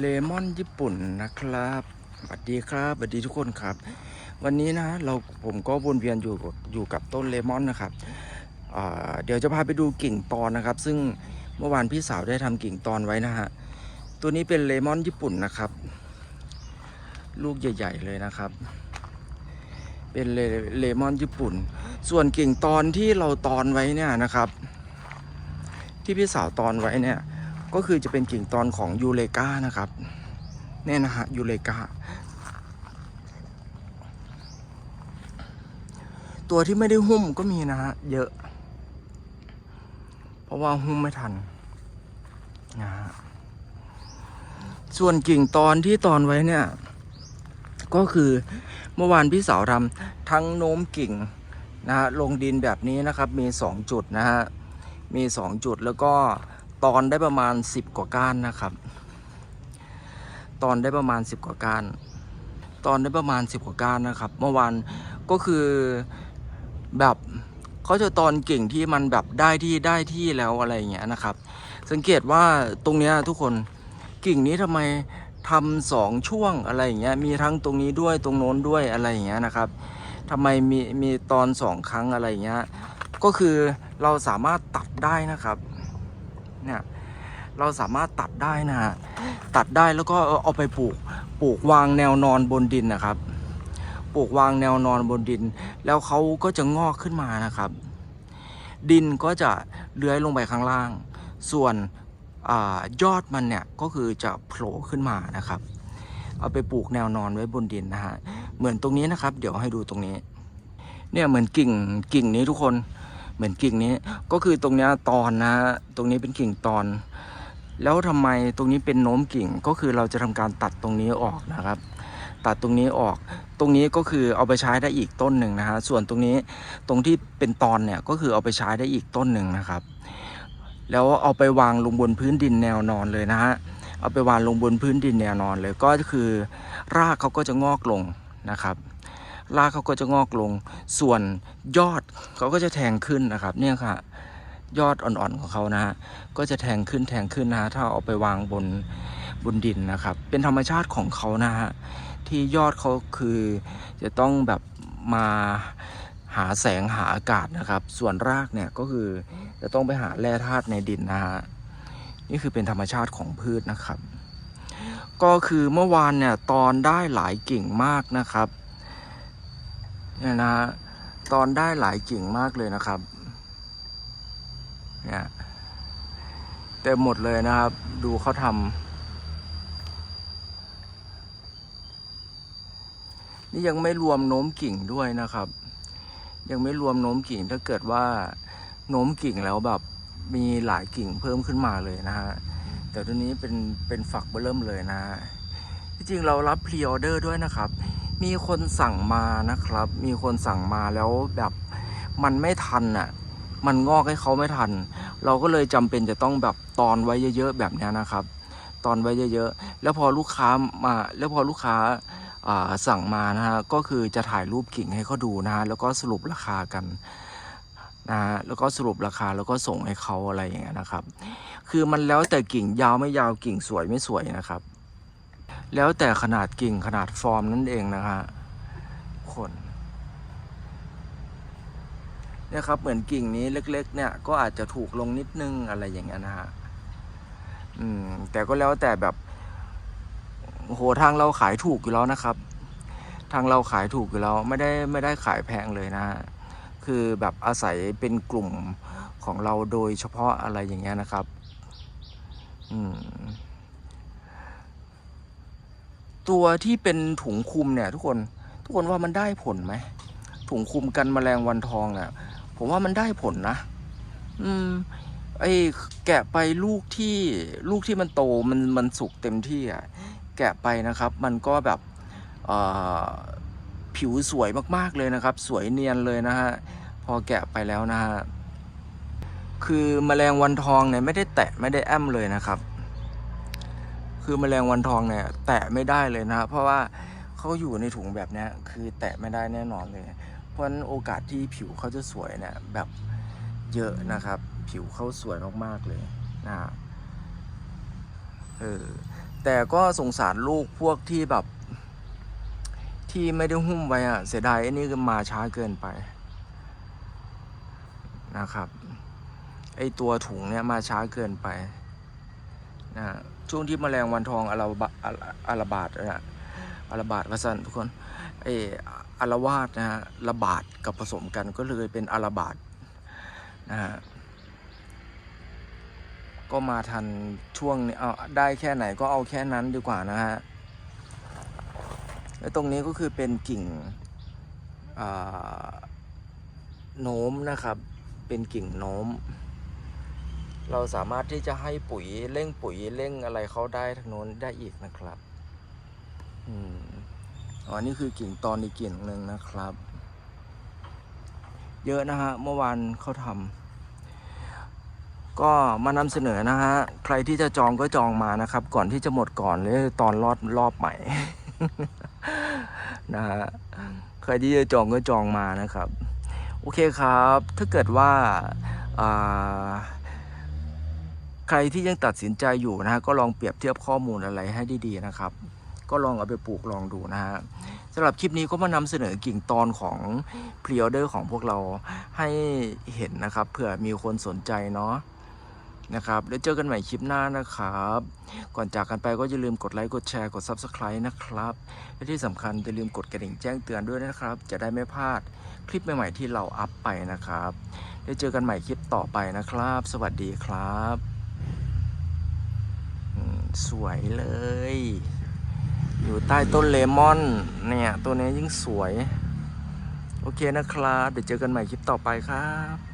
เลมอนญี่ปุ่นนะครับสวัสดีครับสวัสดีทุกคนครับ วันนี้นะเราผมก็วนเวียนอยู่กับอยู่กับต้นเลมอนนะครับเดี๋ยวจะพาไปดูกิ่งตอนนะครับ ซึ่งเมื่อวานพี่สาวได้ทำกิ่งตอนไว้นะฮะตัวนี้เป็นเลมอนญี่ปุ่นนะครับ ลูกใหญ่ ๆ เลยนะครับ เป็นเลเลมอนญี่ปุ่น ส่วนกิ่งตอนที่เราตอนไว้เนี่ยนะครับ ที่พี่สาวตอนไว้เนี่ย ก็คือจะเป็นกิ่งตอนของยูเลกานะครับเนี่ยนะฮะยูเลกาตัวที่ไม่ได้หุ้มก็มีนะฮะเยอะ เพราะว่าหุ้มไม่ทันนะฮะส่วนกิ่งตอนที่ตอนไว้เนี่ย ก็คือเมื่อวานพี่สาวทำทั้งโน้มกิ่งนะฮะลงดินแบบนี้นะครับ มี 2 จุดนะฮะมี 2 จุดแล้วก็ ตอนได้ประมาณ10กว่าก้านนะครับ ตอนได้ประมาณ10กว่าก้าน ตอนได้ประมาณ10กว่าก้านนะครับ เมื่อวานก็คือแบบเขาจะตอนเก่งที่มันแบบได้ที่ได้ที่แล้วอะไรอย่างเงี้ยนะครับ สังเกตว่าตรงเนี้ยทุกคนกิ่งนี้ทำไมทำสองช่วงอะไรอย่างเงี้ยมีทั้งตรงนี้ด้วยตรงโน้นด้วยอะไรอย่างเงี้ยนะครับทำไมมีมีตอนสองครั้งอะไรอย่างเงี้ยก็คือเราสามารถตัดได้นะครับ เนี่ยเราสามารถตัดได้นะฮะตัดได้แล้วก็เอาไปปลูกปลูกวางแนวนอนบนดินนะครับ ปลูกวางแนวนอนบนดิน แล้วเขาก็จะงอกขึ้นมานะครับ ดินก็จะเลื้อยลงไปข้างล่าง ส่วนอยอดมันเนี่ยก็คือจะโผล่ขึ้นมานะครับ เอาไปปลูกแนวนอนไว้บนดินนะฮะเหมือนตรงนี้นะครับ เดี๋ยวให้ดูตรงนี้ เนี่ยเหมือนกิ่งกิ่งนี้ทุกคน เหมือนกิ่งนี้ก็คือตรงนี้ตอนนะ ตรงนี้เป็นกิ่งตอน แล้วทำไมตรงนี้เป็นโน้มกิ่งก็คือเราจะทำการตัดตรงนี้ออกนะครับ ตัดตรงนี้ออก ตรงนี้ก็คือเอาไปใช้ได้อีกต้นหนึ่งนะฮะส่วนตรงนี้ตรงที่เป็นตอนเนี่ยก็คือเอาไปใช้ได้อีกต้นหนึ่งนะครับ แล้วเอาไปวางลงบนพื้นดินแนวนอนเลยนะฮะเอาไปวางลงบนพื้นดินแนวนอนเลยก็คือรากเขาก็จะงอกลงนะครับ รากเขาก็จะงอกลง ส่วนยอดเขาก็จะแทงขึ้นนะครับ เนี่ยค่ะ ยอดอ่อนๆของเขานะฮะก็จะแทงขึ้นแทงขึ้นนะฮะถ้าเอาไปวางบนบนดินนะครับ เป็นธรรมชาติของเขานะฮะที่ยอดเขาคือจะต้องแบบมาหาแสงหาอากาศนะครับ ส่วนรากเนี่ยก็คือจะต้องไปหาแร่ธาตุในดินนะฮะนี่คือเป็นธรรมชาติของพืชนะครับ ก็คือเมื่อวานเนี่ยตอนได้หลายกิ่งมากนะครับ เนี่ยนะตอนได้หลายกิ่งมากเลยนะครับ เนี่ยเต็มหมดเลยนะครับ ดูเขาทำนี่ยังไม่รวมโน้มกิ่งด้วยนะครับ ยังไม่รวมโน้มกิ่งถ้าเกิดว่าโน้มกิ่งแล้วแบบมีหลายกิ่งเพิ่มขึ้นมาเลยนะฮะแต่ตัวนี้เป็นเป็นฝักเบอร์เริ่มเลยนะฮะที่จริงเรารับพรีออเดอร์ด้วยนะครับ มีคนสั่งมานะครับ มีคนสั่งมาแล้วแบบมันไม่ทันอะ มันงอกให้เขาไม่ทัน เราก็เลยจำเป็นจะต้องแบบตอนไว้เยอะๆแบบนี้นะครับ ตอนไว้เยอะๆ แล้วพอลูกค้ามา แล้วพอลูกค้าอ่าสั่งมานะฮะ ก็คือจะถ่ายรูปกิ่งให้เขาดูนะฮะ แล้วก็สรุปราคากันนะฮะ แล้วก็สรุปราคาแล้วก็ส่งให้เขาอะไรอย่างเงี้ยนะครับ คือมันแล้วแต่กิ่งยาวไม่ยาวกิ่งสวยไม่สวยนะครับ แล้วแต่ขนาดกิ่งขนาดฟอร์มนั่นเองนะฮะคนเนี่ยครับเหมือนกิ่งนี้เล็ก ๆ เนี่ยก็อาจจะถูกลงนิดนึงอะไรอย่างเงี้ยนะฮะอืม แต่ก็แล้วแต่แบบโอ้โหทางเราขายถูกอยู่แล้วนะครับ ทางเราขายถูกอยู่แล้วไม่ได้ไม่ได้ขายแพงเลยนะฮะคือแบบอาศัยเป็นกลุ่มของเราโดยเฉพาะอะไรอย่างเงี้ยนะครับ อืม ตัวที่เป็นถุงคุมเนี่ย ทุกคนทุกคนว่ามันได้ผลไหมถุงคุมกันแมลงวันทองเนี่ยผมว่ามันได้ผลนะ อืม ไอ้แกะไปลูกที่ลูกที่มันโตมันมันสุกเต็มที่อะแกะไปนะครับ มันก็แบบผิวสวยมากๆเลยนะครับ สวยเนียนเลยนะฮะพอแกะไปแล้วนะฮะคือแมลงวันทองเนี่ยไม่ได้แตะไม่ได้แอมเลยนะครับ คือแมลงวันทองเนี่ย แตะไม่ได้เลยนะเพราะว่าเขาอยู่ในถุงแบบนี้คือแตะไม่ได้แน่นอนเลย เพราะฉะนั้นโอกาสที่ผิวเขาจะสวยเนี่ยแบบเยอะนะครับ ผิวเขาสวยมากๆเลยนะเออแต่ก็สงสารลูกพวกที่แบบ ที่ไม่ได้หุ้มไว้อะเสียดายอ้นี่คือมาช้าเกินไปนะครับไอตัวถุงเนี่ยมาช้าเกินไป นะฮะช่วงที่แมลงวันทองอาราบะอาราบาดนะอาราบาดว่าสันทุกคนไออารวาดนะฮะระบาดกับผสมกันก็เลยเป็นอาราบาดนะฮะก็มาทันช่วงนี้เอาได้แค่ไหนก็เอาแค่นั้นดีกว่านะฮะแล้วตรงนี้ก็คือเป็นกิ่งโน้มนะครับ เป็นกิ่งโน้ม เราสามารถที่จะให้ปุ๋ยเร่งปุ๋ยเร่งอะไรเขาได้ทางโน้นได้อีกนะครับอืมอ๋อนี่คือกิ่งตอนอีกกิ่งหนึ่งนะครับ เยอะนะฮะเมื่อวานเขาทำก็มานำเสนอนะฮะใครที่จะจองก็จองมานะครับ ก่อนที่จะหมดก่อนเลยตอนรอดรอบใหม่นะฮะใครที่จะจองก็จองมานะครับ โอเคครับ ถ้าเกิดว่าอ่า ใครที่ยังตัดสินใจอยู่นะฮะก็ลองเปรียบเทียบข้อมูลอะไรให้ดีๆนะครับ ก็ลองเอาไปปลูกลองดูนะฮะสำหรับคลิปนี้ก็มานำเสนอกิ่งตอนของพรีออเดอร์ของพวกเราให้เห็นนะครับเผื่อมีคนสนใจเนาะนะครับแล้วเจอกันใหม่คลิปหน้านะครับ ก่อนจากกันไปก็อย่าลืมกดไลค์กดแชร์กด Subscribe นะครับ และที่สำคัญอย่าลืมกดกระดิ่งแจ้งเตือนด้วยนะครับ จะได้ไม่พลาดคลิปใหม่ๆที่เราอัพไปนะครับแล้วเจอกันใหม่คลิปต่อไปนะครับ สวัสดีครับ สวยเลย อยู่ใต้ต้นเลมอน เนี่ย ตัวนี้ยิ่งสวย โอเคนะครับ เดี๋ยวเจอกันใหม่คลิปต่อไปครับ